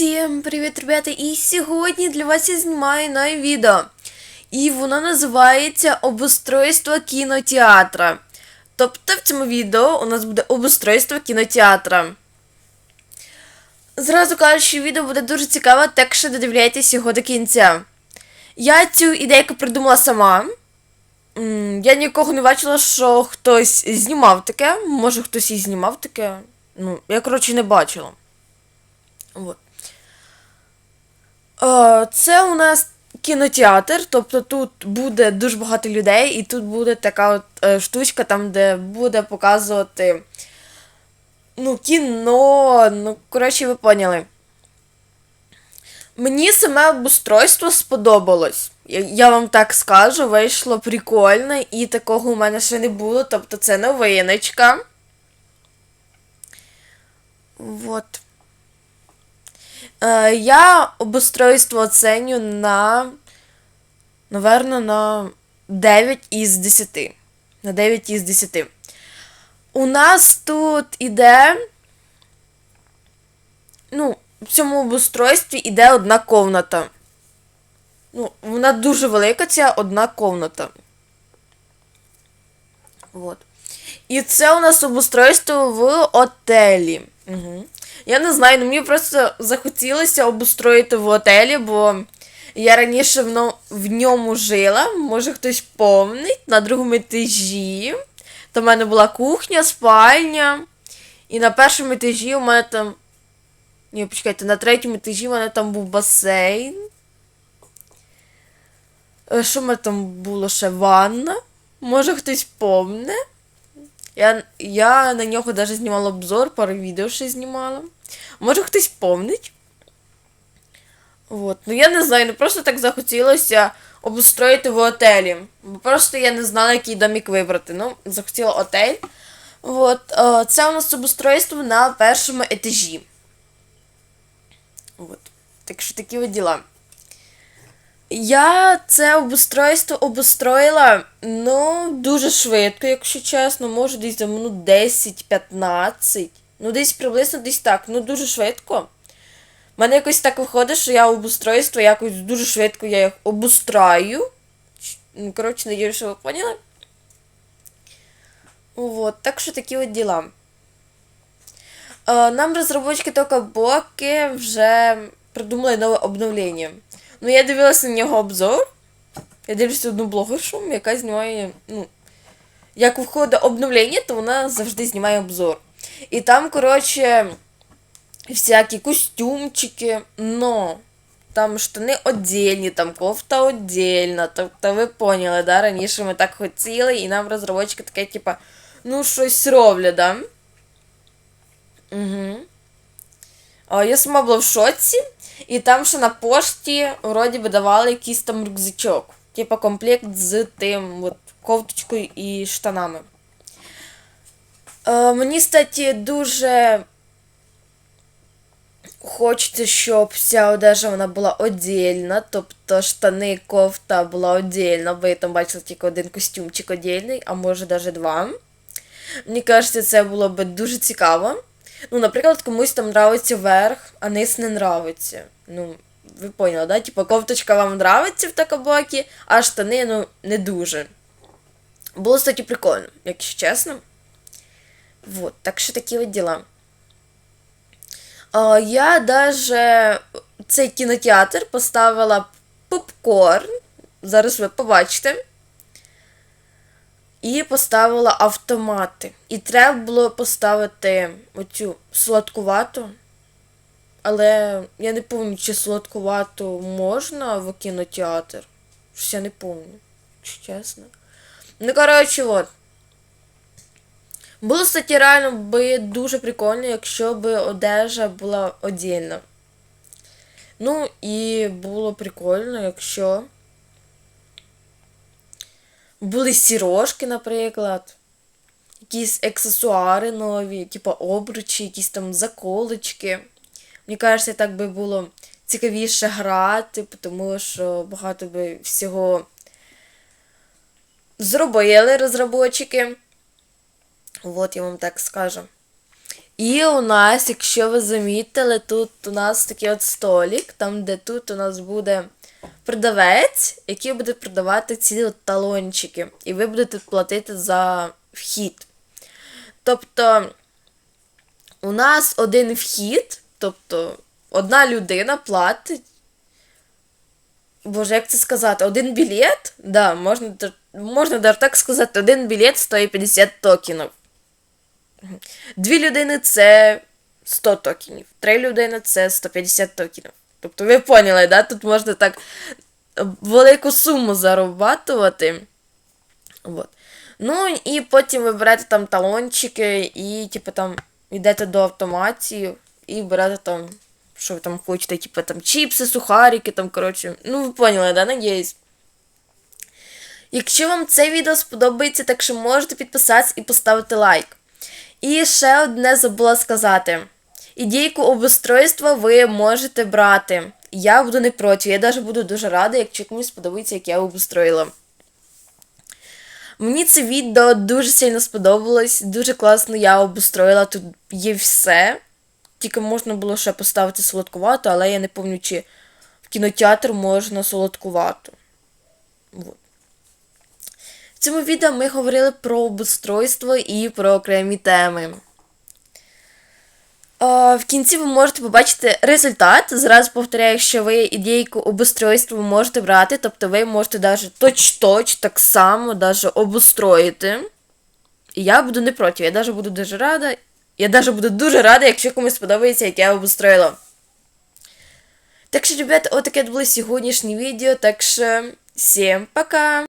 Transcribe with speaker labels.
Speaker 1: Всім привіт, ребята! І сьогодні для вас я знімаю нове відео. І воно називається Обустройство кінотеатра. Тобто в цьому відео у нас буде обустройство кінотеатра. Зразу кажу, що відео буде дуже цікаве, так що додивляйтесь його до кінця. Я цю ідейку придумала сама. Я нікого не бачила, що хтось знімав таке. Може хтось і знімав таке. Ну, я, коротше, не бачила. Вот. Е, Це у нас кінотеатр, тобто тут буде дуже багато людей, і тут буде така от е, штучка, там, де буде показувати ну, кіно. Ну, коротше, ви поняли. Мені саме обустройство сподобалось. Я, вам так скажу, вийшло прикольно, і такого у мене ще не було. Тобто це новиночка. Вот. Е, я обустройство оценю на, наверно, на 9 із 10. На 9 із 10. У нас тут іде. Ну, в цьому обустройстві іде одна комната. Ну, вона дуже велика, ця одна комната. Вот. І це у нас обустройство в отелі. Угу. Я не знаю, ну мені просто захотілося обустроїти в отелі, бо я раніше в, ньому жила, може хтось помнить, на другому етажі. Там в мене була кухня, спальня. І на першому етажі у мене там. Ні, почекайте, на третьому етажі у мене там був басейн. Е, Що в мене там було ще ванна? Може хтось помне? Я, я на нього навіть знімала обзор, пару відео ще знімала. Може хтось помнить. Вот. Ну я не знаю, ну просто так захотілося обустроїти в отелі. Бо просто я не знала, який домік вибрати. Ну, захотіла отель. Вот. е, Це у нас обустройство на першому етажі. Вот. Так що такі от діла. Я це обустройство обустроїла, ну, дуже швидко, якщо чесно, може десь за минут 10-15. Ну, десь приблизно десь так, ну дуже швидко. У мене якось так виходить, що я обустройство якось дуже швидко я їх обустраю. Ну, коротше, надію, що ви поняли. Вот, так що такі от діла. Е, Нам розробники Токабоки вже придумали нове обновлення. Ну, я дивилася на нього обзор. Я дивлюся одну блогершу, яка знімає. Ну, як виходить обновлення, то вона завжди знімає обзор. І там, коротше, всякі костюмчики, но там штани отдельні, там кофта отдельна. Тобто ви поняли, да? Раніше ми так хотіли, і нам розробники таке, типа, ну, щось роблять, да? Угу. Я сама була в шоці, і там ще на пошті вроді би давали якийсь там рюкзачок. Типа комплект з тим от, кофточкою і штанами. Е, мені, кстати, дуже хочеться, щоб вся одежа вона була отдільна, тобто штани, кофта була отдільна, бо я там бачила тільки один костюмчик отдільний, а може навіть два. Мені кажеться, це було б дуже цікаво. Ну, наприклад, комусь там нравиться верх, а низ не нравиться. Ну, ви поняли, да? Типа кофточка вам нравиться в такабакі, а штани, ну, не дуже. Було, кстати, прикольно, якщо чесно. Вот, так що такі от діла. А, я даже цей кінотеатр поставила попкорн. Зараз ви побачите. І поставила автомати. І треба було поставити оцю сладкувату. Але я не пам'ятаю, чи сладкувату можна в кінотеатр. Щось я не пам'ятаю, чесно. Ну, коротше, от. Було, кстати, реально би дуже прикольно, якщо б одежа була одільна. Ну, і було прикольно, якщо були сірошки, наприклад, якісь аксесуари нові, типу обручі, якісь там заколочки. Мені кажеться, так би було цікавіше грати, тому що багато би всього зробили розробники. Вот я вам так скажу. І у нас, якщо ви замітили, тут у нас такий от столик, там де тут у нас буде продавець, який буде продавати ці талончики. І ви будете платити за вхід. Тобто, у нас один вхід, тобто одна людина платить. Боже, як це сказати? Один білет? Да, можна, можна даже так сказати, один білет стоїть 50 токенів. Дві людини це 100 токенів. Три людини це 150 токенів. Тобто ви поняли, да? Тут можна так велику суму зарабатувати. Вот. Ну і потім ви берете там талончики і, типу, там йдете до автоматів і берете там, що ви там хочете, типу там чіпси, сухарики, там, коротше. Ну, ви поняли, да, надіюсь. Якщо вам це відео сподобається, так що можете підписатися і поставити лайк. І ще одне забула сказати. Ідейку обустройства ви можете брати. Я буду не проти. Я навіть буду дуже рада, якщо комусь сподобається, як я обустроїла. Мені це відео дуже сильно сподобалось. Дуже класно я обустроїла. Тут є все. Тільки можна було ще поставити солодкувату, але я не пам'ятаю, чи в кінотеатр можна солодкувату. Вот. В цьому відео ми говорили про обустройство і про окремі теми. А, В кінці ви можете побачити результат. Зразу повторяю, що ви ідейку обустройства можете брати, тобто ви можете навіть точ-точ так само даже обустроїти. І я буду не проти, я навіть буду дуже рада. Я навіть буду дуже рада, якщо комусь сподобається, як я обустроїла. Так що, ребята, отаке було сьогоднішнє відео. Так що, всім пока!